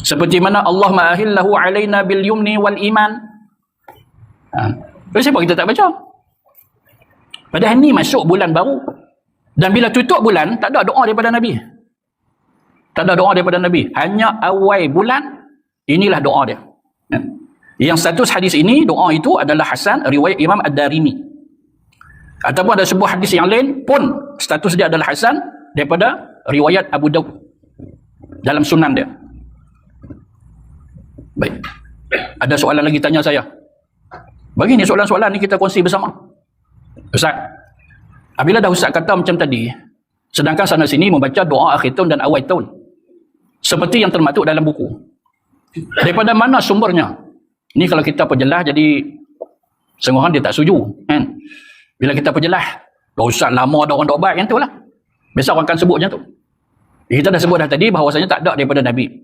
Seperti mana Allah ma'ahillahu alaina bil yumni wal iman. Ha. Siapa kita tak baca? Padahal ni masuk bulan baru. Dan bila tutup bulan, tak ada doa daripada Nabi. Tak ada doa daripada Nabi. Hanya awal bulan, inilah doa dia. Ya. Yang status hadis ini, doa itu adalah Hasan, riwayat Imam Ad-Darimi. Ataupun ada sebuah hadis yang lain pun, status dia adalah Hasan daripada riwayat Abu Daud. Dalam sunan dia. Baik. Ada soalan lagi tanya saya. Bagi ni soalan-soalan ni kita kongsi bersama. Ustaz, apabila dah Ustaz kata macam tadi, sedangkan sana sini membaca doa akhir tahun dan awal tahun. Seperti yang termaktub dalam buku. Daripada mana sumbernya? Ni kalau kita perjelas jadi setengah orang dia tak setuju. Kan? Bila kita perjelas, dah Ustaz lama ada orang dok baik kan tu lah. Biasa orang akan sebut macam tu. Kita dah sebut dah tadi bahawasanya tak ada daripada Nabi.